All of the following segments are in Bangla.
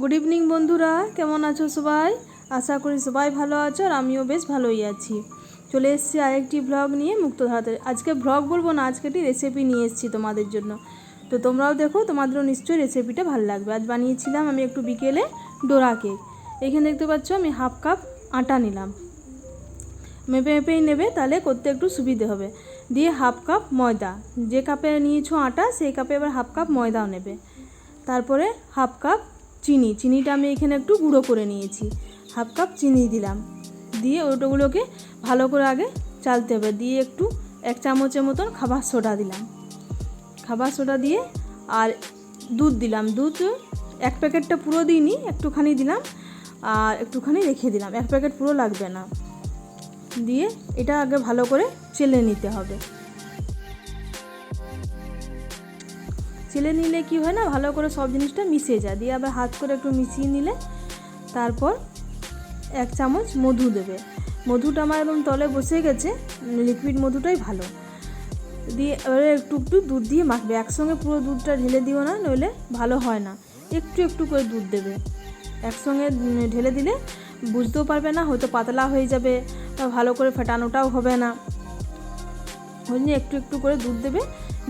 গুড ইভিনিং বন্ধুরা। কেমন আছো সবাই? আশা করি সবাই ভালো আছো আর আমিও বেশ ভালোই আছি। চলে এসেছি আরেকটি ভ্লগ নিয়ে মুক্ত মুক্তধারাতে। আজকে ভ্লগ বলব না, আজকে একটি রেসিপি নিয়ে এসেছি তোমাদের জন্য। তো তোমরাও দেখো, তোমাদেরও নিশ্চয়ই রেসিপিটা ভালো লাগবে। আজ বানিয়েছিলাম আমি একটু বিকেলে ডোরা কেক। এখানে দেখতে পাচ্ছ, আমি হাফ কাপ আটা নিলাম। মেপে মেপেই নেবে, তাহলে করতে একটু সুবিধে হবে। দিয়ে হাফ কাপ ময়দা। যে কাপে নিয়েছো আটা, সেই কাপে এবার হাফ কাপ ময়দাও নেবে। তারপরে হাফ কাপ চিনি, চিনিটা আমি এখানে একটু গুঁড়ো করে নিয়েছি। হাফ কাপ চিনি দিলাম। দিয়ে ওটাগুলোকে ভালো করে আগে চালতে হবে। দিয়ে একটু এক চামচের মতন খাবার সোডা দিলাম। খাবার সোডা দিয়ে আর দুধ দিলাম। দুধ এক প্যাকেটটা পুরো দিইনি, একটুখানি দিলাম আর একটুখানি রেখে দিলাম। এক প্যাকেট পুরো লাগবে না। দিয়ে এটা আগে ভালো করে চেলে নিতে হবে। চেলে নিলে কি হয় না, ভালো করে সব জিনিসটা মিশে যায়। দিয়ে আবার হাত করে একটু মিশিয়ে নিলে তারপর এক চামচ মধু দেবে। মধুটা আমার একদম তলে বসে গেছে লিকুইড মধুটাই ভালো। দিয়ে এবারে একটু একটু দুধ দিয়ে মাখবে। একসঙ্গে পুরো দুধটা ঢেলে দিও না, নইলে ভালো হয় না। একটু একটু করে দুধ দেবে। একসঙ্গে ঢেলে দিলে বুঝতেও পারবে না, হয়তো পাতলা হয়ে যাবে বা ভালো করে ফেটানোটাও হবে না। ওই জন্য একটু একটু করে দুধ দেবে,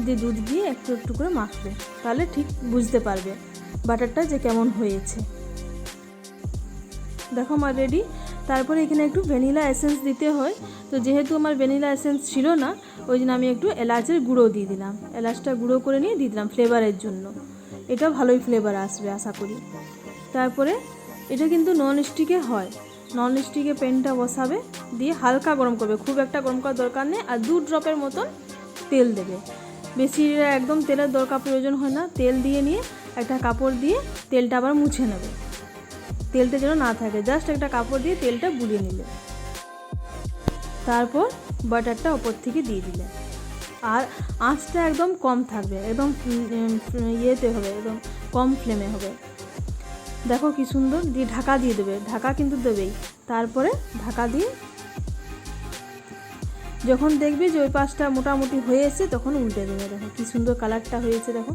দিয়ে দুধ দিয়ে একটু একটু করে মাখবে। তাহলে ঠিক বুঝতে পারবে বাটারটা যে কেমন হয়েছে। দেখো আমার রেডি। তারপরে এখানে একটু ভ্যানিলা এসেন্স দিতে হয়। তো যেহেতু আমার ভ্যানিলা এসেন্স ছিল না, ওই জন্য আমি একটু এলাচের গুঁড়ো দিয়ে দিলাম। এলাচটা গুঁড়ো করে নিয়ে দিয়ে দিলাম ফ্লেভারের জন্য। এটা ভালোই ফ্লেভার আসবে, আশা করি। তারপরে এটা কিন্তু নন স্টিকে হয়। নন স্টিকে পেনটা বসাবে, দিয়ে হালকা গরম করবে। খুব একটা গরম করার দরকার নেই, আর দু ড্রপের মতন তেল দেবে। বেশি একদম তেলের দরকার প্রয়োজন হয় না, তেল দিয়ে নিয়ে একটা কাপড় দিয়ে তেলটা আবার মুছে নেবে। তেলটা যেন না থাকে জাস্ট একটা কাপড় দিয়ে তেলটা বুলিয়ে নিলে। তারপর বাটারটা ওপর থেকে দিয়ে দিলে। আর আঁচটা একদম কম থাকবে, একদম ইয়েতে হবে, একদম কম ফ্লেমে হবে। দেখো কি সুন্দর, দিয়ে ঢাকা দিয়ে দেবে। ঢাকা কিন্তু দেবেই। তারপরে ঢাকা দিয়ে যখন দেখবি যে ওই পাশটা মোটামুটি হয়ে তখন উল্টে দেবে। দেখো কি সুন্দর কালারটা হয়েছে, দেখো।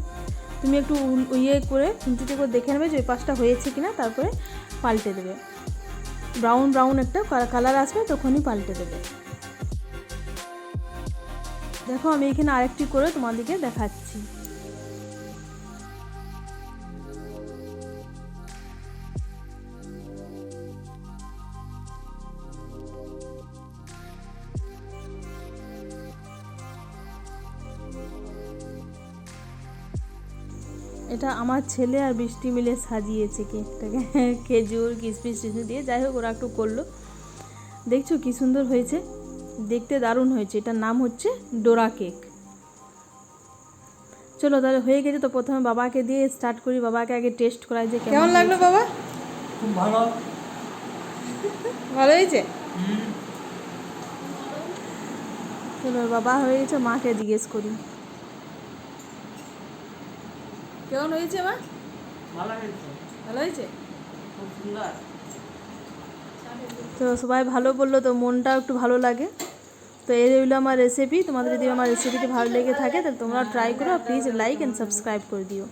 তুমি একটু ইয়ে করে খুঁটিতে করে দেখে নেবে যে ওই পাশটা হয়েছে কিনা, তারপরে পাল্টে দেবে। ব্রাউন ব্রাউন একটা কালার আসবে, তখনই পাল্টে দেবে। দেখো আমি এখানে আরেকটি করে তোমাদেরকে দেখাচ্ছি। এটা আমার ছেলে আর বৃষ্টি মিলে সাজিয়েছে কেকটাকে। খেজুর কিশমিশ টিশমিশ দিয়ে। যাই হোক ওরা একটু করল। দেখছ কি সুন্দর হয়েছে? দেখতে দারুণ হয়েছে। এটার নাম হচ্ছে ডোরা কেক। চলো তাহলে হয়ে গেছে তো প্রথমে বাবাকে দিয়ে স্টার্ট করি। বাবাকে আগে টেস্ট করাই যে কেমন লাগল বাবা? খুব ভালো। ভালো হয়েছে? চলো বাবা হয়ে গেছে মাকে জিজ্ঞেস করি। কেমন হয়েছে মা? ভালো হয়েছে। ভালো হয়েছে? খুব সুন্দর। তো সবাই ভালো বলল তো মনটাও একটু ভালো লাগে। তো এই হইল আমার রেসিপি তোমাদের যদি আমার রেসিপিটি ভালো লেগে থাকে তাহলে তোমরা ট্রাই করো। প্লিজ লাইক অ্যান্ড সাবস্ক্রাইব করে দিও।